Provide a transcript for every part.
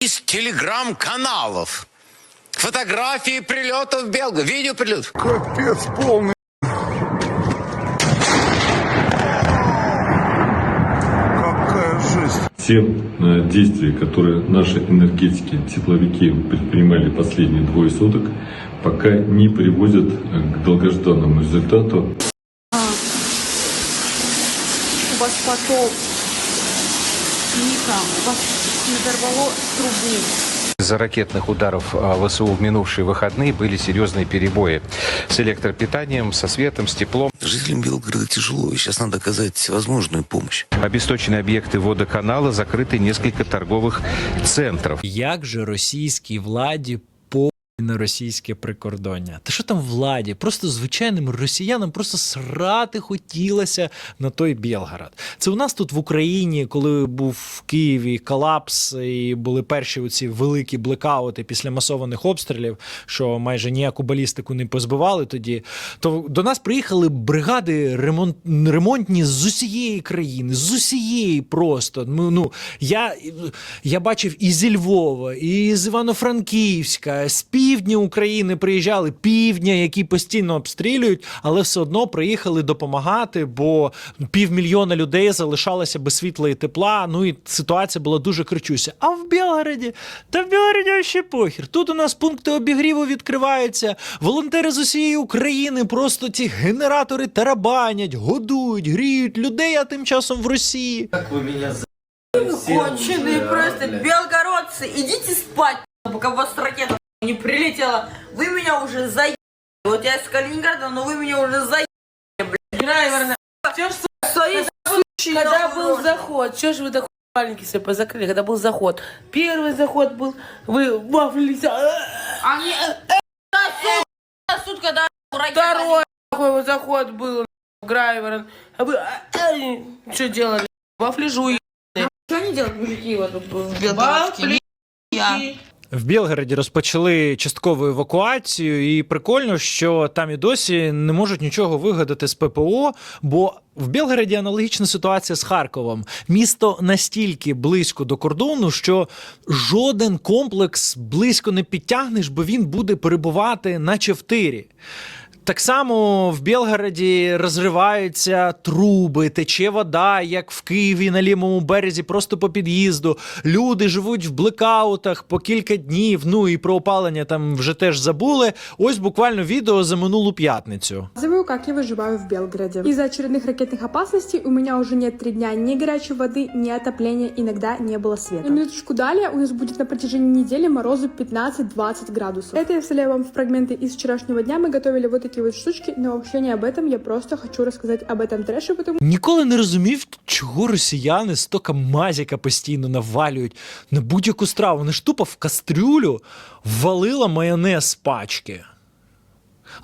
из телеграм-каналов. Фотографии прилетов Белгород, видео прилетов. Капец полный. Какая жесть. Те э, действия, которые наши энергетики, тепловики предпринимали последние двое суток, пока не приводят э, к долгожданному результату. У вас потоп. Ника, у вас надорвало трубу. Из-за ракетных ударов а, ВСУ в минувшие выходные были серьезные перебои с электропитанием, со светом, с теплом. Жителям Белгорода тяжело, и сейчас надо оказать всевозможную помощь. Обесточены объекты водоканала, закрыты несколько торговых центров. Як же російській владі по на російське прикордоння? Та що там владі? Просто звичайним росіянам просто срати хотілося на той Білгород. Це у нас тут в Україні, коли був в Києві колапс, і були перші оці великі блекаути після масованих обстрілів, що майже ніяку балістику не позбивали тоді. То до нас приїхали бригади ремонт, ремонтні з усієї країни, з усієї просто. Ну, ну я, я бачив і зі Львова, і з Івано-Франківська, з півдня України приїжджали півдня, які постійно обстрілюють, але все одно приїхали допомагати, бо півмільйона людей залишалося без світла і тепла. Ну і ситуація була дуже кричуся. А в Білгороді, та в Білгороді ще похір. Тут у нас пункти обігріву відкриваються. Волонтери з усієї України просто ці генератори тарабанять, годують, гріють людей, а тим часом в Росії. Конченые просто белгородцы. Идите спать, пока у вас ракета не прилетела. Вы меня уже заебали. Вот я из Калининграда, но вы меня уже заебали, блядь. Драйверно. Свои Когда был заход, что же вы такой маленький себе позакрыли, когда был заход? Первый заход был, вы вафлились, а, Они... До ракета. второй такой вот заход был, Грайверон, а вы что делали? Вафли жуй. Что они делают, мужики, вот в Белгородске? В Білгороді розпочали часткову евакуацію, і прикольно, що там і досі не можуть нічого вигадати з ППО, бо в Білгороді аналогічна ситуація з Харковом. Місто настільки близько до кордону, що жоден комплекс близько не підтягнеш, бо він буде перебувати, наче в тирі. Так само в Білгороді розриваються труби, тече вода, як в Києві на лівому березі, просто по під'їзду. Люди живуть в блекаутах по кілька днів. Ну і про опалення там вже теж забули. Ось буквально відео за минулу п'ятницю. Рассказываю, как я выживаю в Белгороде. Из-за очередных ракетных опасностей у меня уже нет три дня ни горячей воды, ни отопления, иногда не было света. На минуточку далее у нас будет на протяжении недели морозу 15-20 градусов. Это я вставляю вам в фрагменты из вчерашнего дня. Мы готовили вот такие вот штучки, но вообще не об этом. Я просто хочу рассказать об этом трэше, потому Ніколи не розумів, чого росіяни стока мазіка постійно навалюють на будь-яку страву. Вони ж тупо в кастрюлю ввалила майонез з пачки.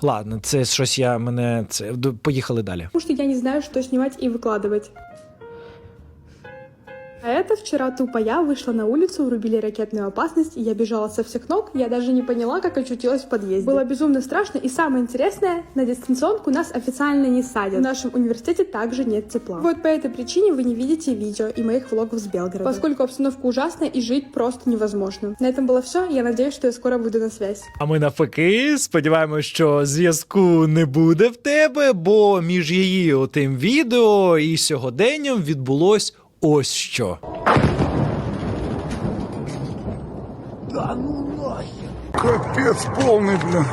Ладно, це щось я мене. Це поїхали далі. что я не знаю, что снимать и выкладывать. А это вчера тупо я вышла на улицу, врубили ракетную опасность, и я бежала со всех ног, я даже не поняла, как очутилась в подъезде. Было безумно страшно, и самое интересное, на дистанционку нас официально не садят. В нашем университете также нет тепла. Вот по этой причине вы не видите видео и моих влогов с Белгорода, поскольку обстановка ужасная и жить просто невозможно. На этом было все, я надеюсь, что я скоро выйду на связь. А ми навпаки сподіваємося, що зв'язку не буде в тебе, бо між її отим відео і сьогоденням відбулось ось що. Да ну нахер! Капец повний, бля.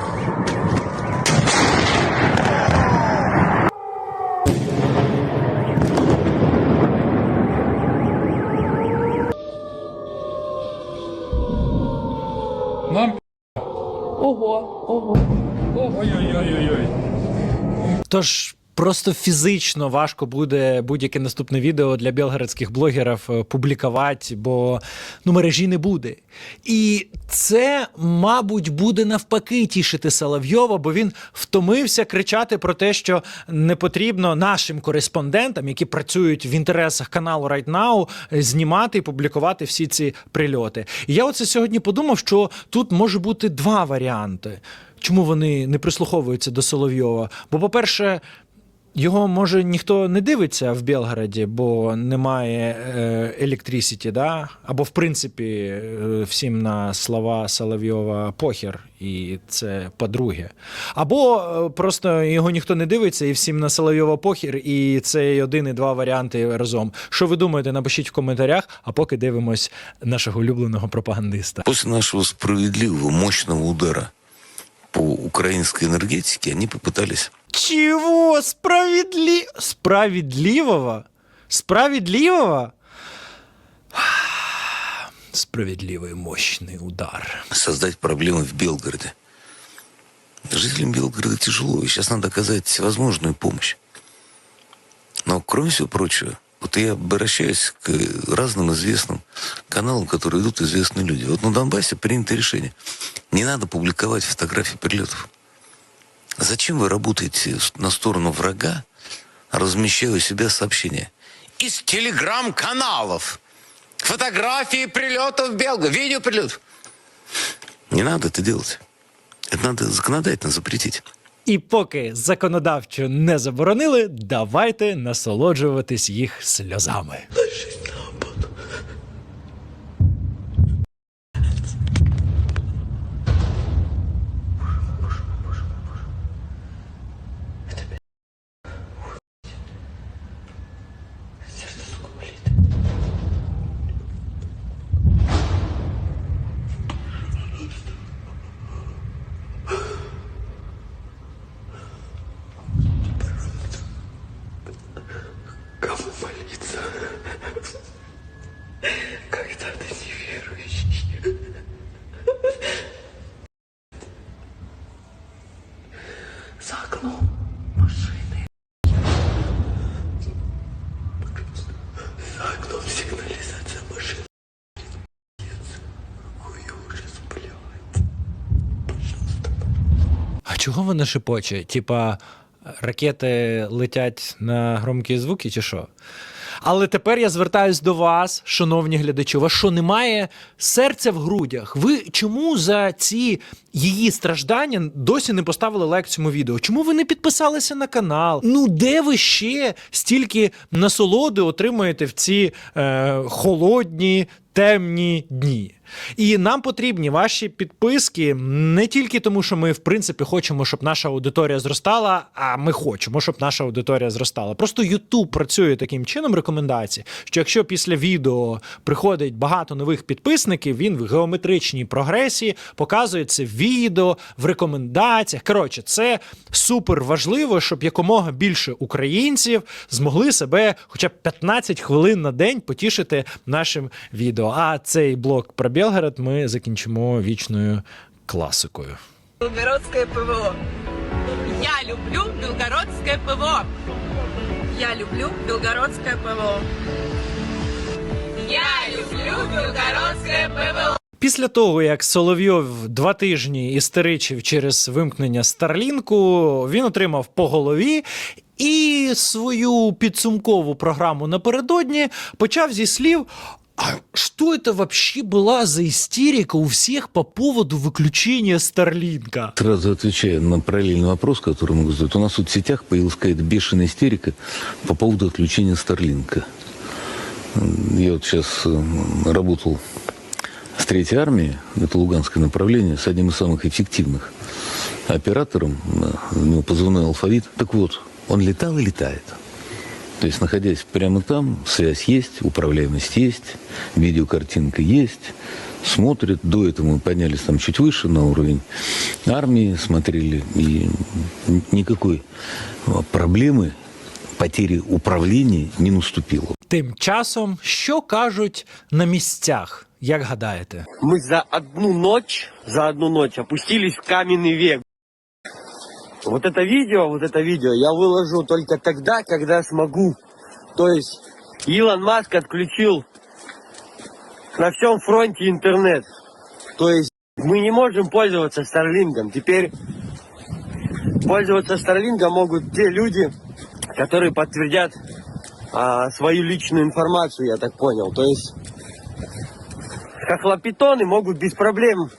Нам Ого, ого. Ой-ой-ой-ой-ой. Тож просто фізично важко буде будь-яке наступне відео для білгородських блогерів е, публікувати, бо ну мережі не буде. І це, мабуть, буде навпаки тішити Соловйова, бо він втомився кричати про те, що не потрібно нашим кореспондентам, які працюють в інтересах каналу Right Now, е, знімати і публікувати всі ці прильоти. І я оце сьогодні подумав, що тут може бути два варіанти. Чому вони не прислуховуються до Соловйова? Бо, по-перше, Його може ніхто не дивиться в Белгороді, бо немає е, електрисіті, да? або в принципі е, всім на слова Соловйова похер, і це по-друге. Або е, просто його ніхто не дивиться, і всім на Соловйова похер, і це один, і два варіанти разом. Що ви думаєте, напишіть в коментарях, а поки дивимось нашого улюбленого пропагандиста. После нашего справедливого, мощного удара по украинской энергетике они попытались Чего? Справедли... Справедливого? Справедливого? Справедливый мощный удар. создать проблемы в Белгороде. Жителям Белгорода тяжело, и сейчас надо оказать всевозможную помощь. Но, кроме всего прочего, вот я обращаюсь к разным известным каналам, которые идут известные люди. Вот на Донбассе принято решение. Не надо публиковать фотографии прилетов. Зачем вы работаете на сторону врага, размещая у себя сообщения? Из телеграм-каналов. Фотографии прилетов в Белгород. Видео прилетов. Не надо это делать. Это надо законодательно запретить. І поки законодавчо не заборонили, давайте насолоджуватись їх сльозами. Чого вона шепоче? Типа ракети летять на громкі звуки, чи що? Але тепер я звертаюсь до вас, шановні глядачі. У вас що немає серця в грудях? Ви чому за ці її страждання досі не поставили лайк цьому відео? Чому ви не підписалися на канал? Ну де ви ще стільки насолоди отримуєте в ці е, холодні, темні дні? І нам потрібні ваші підписки не тільки тому, що ми в принципі хочемо, щоб наша аудиторія зростала, а ми хочемо, щоб наша аудиторія зростала. Просто YouTube працює таким чином рекомендації, що якщо після відео приходить багато нових підписників, він в геометричній прогресії показує це відео, в рекомендаціях. Коротше, це супер важливо, щоб якомога більше українців змогли себе хоча б 15 хвилин на день потішити нашим відео. А цей блок про Белгород ми закінчимо вічною класикою. Белгородское ПВО. Я люблю белгородское ПВО. Я люблю белгородское ПВО. Я люблю белгородское ПВО. Після того, як Соловйов два тижні істеричив через вимкнення Старлінку, він отримав по голові. І свою підсумкову програму напередодні почав зі слів. А что это вообще была за истерика у всех по поводу выключения Старлинка? Сразу отвечая на параллельный вопрос, который могу задать. У нас тут в сетях появилась какая-то бешеная истерика по поводу отключения Старлинка. Я вот сейчас работал с Третьей армией, это Луганское направление, с одним из самых эффективных оператором, э, у него позывной алфавит. Так вот, он летал и летает. То есть, находясь прямо там, связь есть, управляемость есть, видеокартинка есть, смотрят. До этого мы поднялись там чуть выше на уровень армии, смотрели, и никакой а, проблемы потери управления не наступило. Тим часом, що кажуть на місцях, як гадаєте? Мы за одну ночь, за одну ночь опустились в каменный век. Вот это видео, вот это видео я выложу только тогда, когда смогу. То есть Илон Маск отключил на всем фронте интернет. То есть мы не можем пользоваться Старлингом. Теперь пользоваться Старлингом могут те люди, которые подтвердят а, свою личную информацию, я так понял. То есть хохлопитоны могут без проблем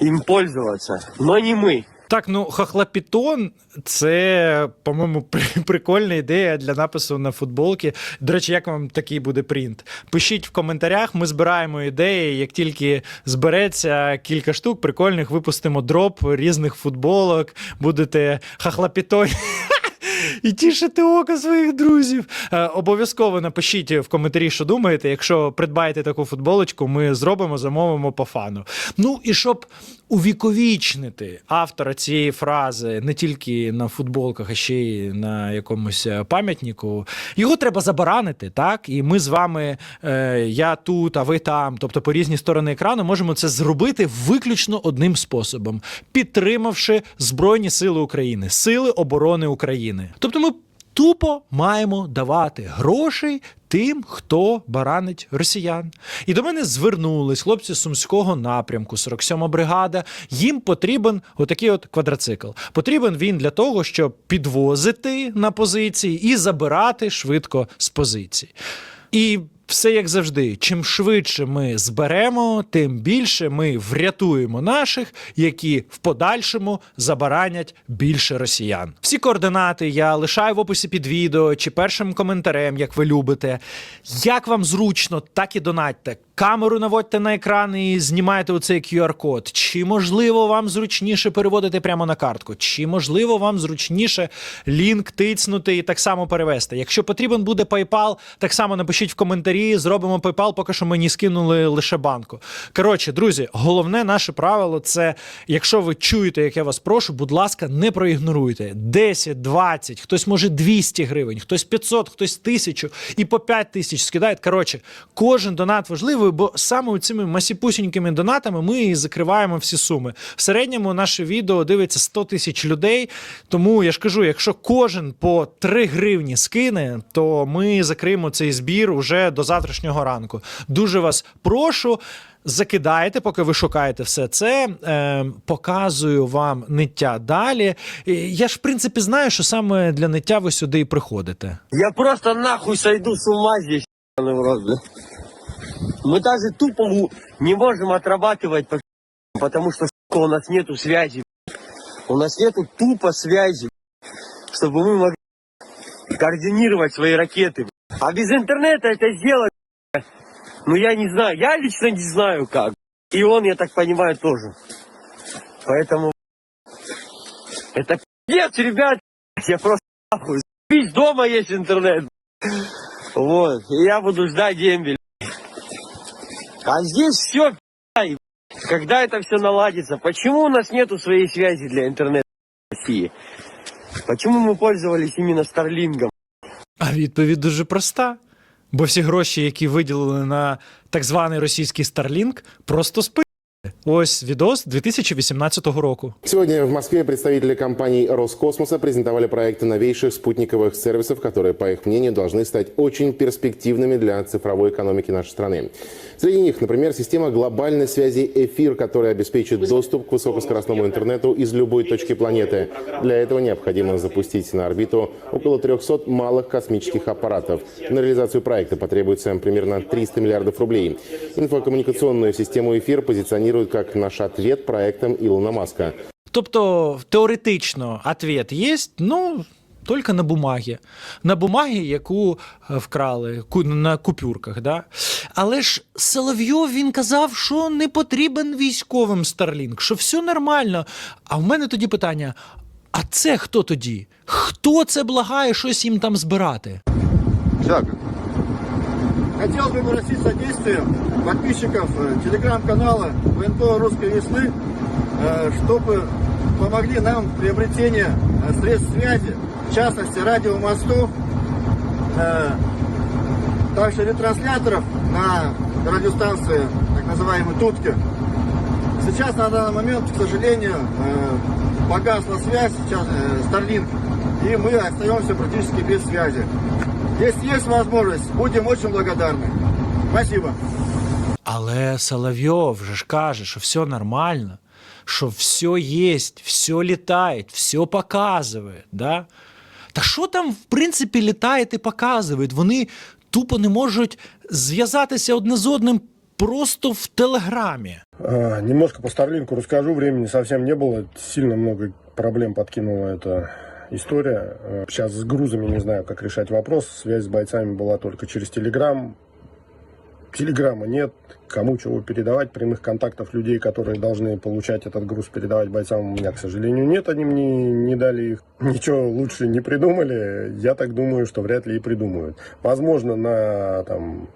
им пользоваться, но не мы. Так, ну хохлапітон це, по-моєму, прикольна ідея для напису на футболки. До речі, як вам такий буде принт? Пишіть в коментарях, ми збираємо ідеї. Як тільки збереться кілька штук, прикольних, випустимо дроп різних футболок, будете хохлапітоні. І тішити око своїх друзів. Е, обов'язково напишіть в коментарі, що думаєте. Якщо придбаєте таку футболочку, ми зробимо, замовимо по фану. Ну і щоб увіковічнити автора цієї фрази не тільки на футболках, а ще й на якомусь е, пам'ятнику, його треба забаранити, так? І ми з вами, е, я тут, а ви там, тобто по різні сторони екрану, можемо це зробити виключно одним способом, підтримавши Збройні Сили України, Сили оборони України. Тобто ми тупо маємо давати грошей тим, хто баранить росіян. І до мене звернулись хлопці сумського напрямку, 47-ма бригада. Їм потрібен отакий от квадроцикл. Потрібен він для того, щоб підвозити на позиції і забирати швидко з позиції. І все як завжди, чим швидше ми зберемо, тим більше ми врятуємо наших, які в подальшому забаранять більше росіян. Всі координати я лишаю в описі під відео чи першим коментарем, як ви любите. Як вам зручно, так і донатьте. Камеру наводьте на екран і знімайте оцей QR-код. Чи можливо вам зручніше переводити прямо на картку? Чи можливо вам зручніше лінк тицнути і так само перевести? Якщо потрібен буде PayPal, так само напишіть в коментарі, зробимо PayPal, поки що мені скинули лише банку. Коротше, друзі, головне наше правило це, якщо ви чуєте, як я вас прошу, будь ласка, не проігноруйте. 10, 20, хтось може 200 гривень, хтось 500, хтось 1000 і по 5 тисяч скидають. Коротше, кожен донат важливий, бо саме цими масіпусінькими донатами ми і закриваємо всі суми. В середньому наше відео дивиться 100 тисяч людей. Тому я ж кажу, якщо кожен по 3 гривні скине, то ми закриємо цей збір уже до завтрашнього ранку. Дуже вас прошу. Закидайте, поки ви шукаєте все це. Е, показую вам ниття далі. Я ж, в принципі, знаю, що саме для ниття ви сюди і приходите. Я просто нахуй сойду с ума здесь, ебаный в рот, бля. Мы даже тупо не можем отрабатывать, по- потому что, у нас нету связи. У нас нету тупо связи, чтобы мы могли координировать свои ракеты. А без интернета это сделать, ну я не знаю, я лично не знаю как. И он, я так понимаю, тоже. Поэтому это пиздец, ребят, я просто нахуй. Заебись, дома есть интернет. Вот, и я буду ждать дембель. А здесь все, когда это все наладится. Почему у нас нету своей связи для интернета в России? Почему мы пользовались именно Старлингом? А відповідь дуже проста. Бо всі гроші, які виділили на так званий російський Starlink, просто спи. Ось відос 2018 року. Сегодня в Москве представители компаний Роскосмоса презентовали проекты новейших спутниковых сервисов, которые, по их мнению, должны стать очень перспективными для цифровой экономики нашей страны. Среди них, например, система глобальной связи «Эфир», которая обеспечит доступ к высокоскоростному интернету из любой точки планеты. Для этого необходимо запустить на орбиту около 300 малых космических аппаратов. На реализацию проекта потребуется примерно 300 миллиардов рублей. Инфокоммуникационную систему «Эфир» позиционируют как наш ответ проектам Илона Маска. Тобто, теоретично ответ є, ну. Тільки на бумагі. На бумагі, яку е, вкрали на купюрках. Да? Але ж Соловйов він казав, що не потрібен військовим Старлінг, що все нормально. А в мене тоді питання: а це хто тоді? Хто це благає щось їм там збирати? Так. Хотел бы попросить содействия подписчиков э, телеграм-канала ВНПО Русской Весны, э, чтобы помогли нам в приобретении э, средств связи, в частности радиомосту, э, также ретрансляторов на радиостанции, так называемой Тутки. Сейчас на данный момент, к сожалению, погасла связь, сейчас Starlink, и мы остаемся практически без связи. Если есть возможность, будем очень благодарны. Спасибо. Але Соловйов же ж каже, що все нормально, що все є, все літає, все показує. Да? Та що там, в принципі, літає і показує? Вони тупо не можуть зв'язатися одне з одним просто в телеграмі. А, Немножко по Старлинку расскажу. Времени совсем не было. Сильно много проблем подкинула эта история. Сейчас с грузами не знаю, как решать вопрос. Связь с бойцами была только через Телеграм. Телеграма нет. Кому чего передавать. Прямых контактов людей, которые должны получать этот груз, передавать бойцам, у меня, к сожалению, нет. Они мне не дали их. Ничего лучше не придумали. Я так думаю, что вряд ли и придумают. Возможно, на там,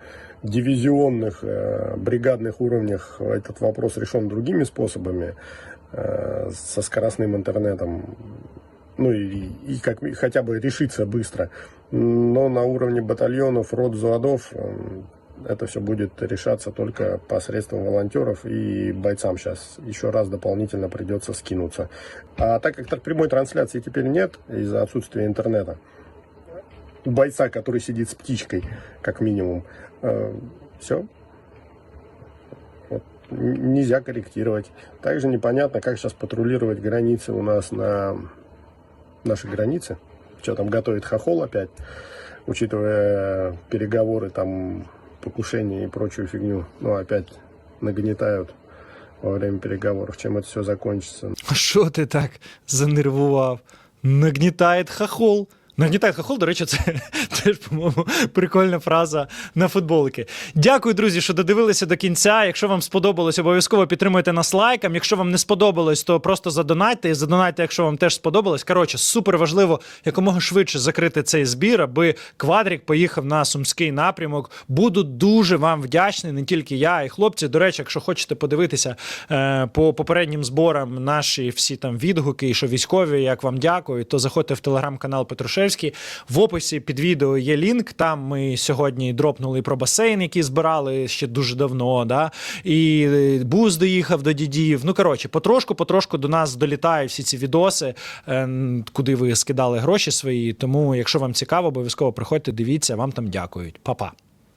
дивизионных, э, бригадных уровнях этот вопрос решен другими способами, э, со скоростным интернетом, ну и, и как, хотя бы решиться быстро. Но на уровне батальонов, рот, заводов э, это все будет решаться только посредством волонтеров и бойцам сейчас еще раз дополнительно придется скинуться. А так как прямой трансляции теперь нет из-за отсутствия интернета, бойца, который сидит с птичкой, как минимум, все. нельзя корректировать. Также непонятно, как сейчас патрулировать границы у нас на нашей границе. Что там готовит хохол опять, учитывая переговоры, там, покушения и прочую фигню. Ну, опять нагнетают во время переговоров. Чем это все закончится? А що ти так занервував? Нагнітає хахол. Нагнітає хахол, до речі, це теж, по-моєму, прикольна фраза на футболки. Дякую, друзі, що додивилися до кінця. Якщо вам сподобалось, обов'язково підтримуйте нас лайком. Якщо вам не сподобалось, то просто задонайте і задонайте, якщо вам теж сподобалось. Коротше, супер важливо якомога швидше закрити цей збір, аби квадрік поїхав на сумський напрямок. Буду дуже вам вдячний, не тільки я, і хлопці. До речі, якщо хочете подивитися е, по попереднім зборам наші всі там відгуки, і що військові, як вам дякую, то заходьте в телеграм-канал Петрушевський. В описі під відео є лінк. Там ми сьогодні дропнули про басейн, який збирали ще дуже давно. Да? І е, буз доїхав до дідів. Ну коротше, потрошку, потрошку до нас долітають всі ці відоси, е, куди ви скидали гроші свої. Тому, якщо вам цікаво, обов'язково приходьте, дивіться, вам там дякують. Па-па.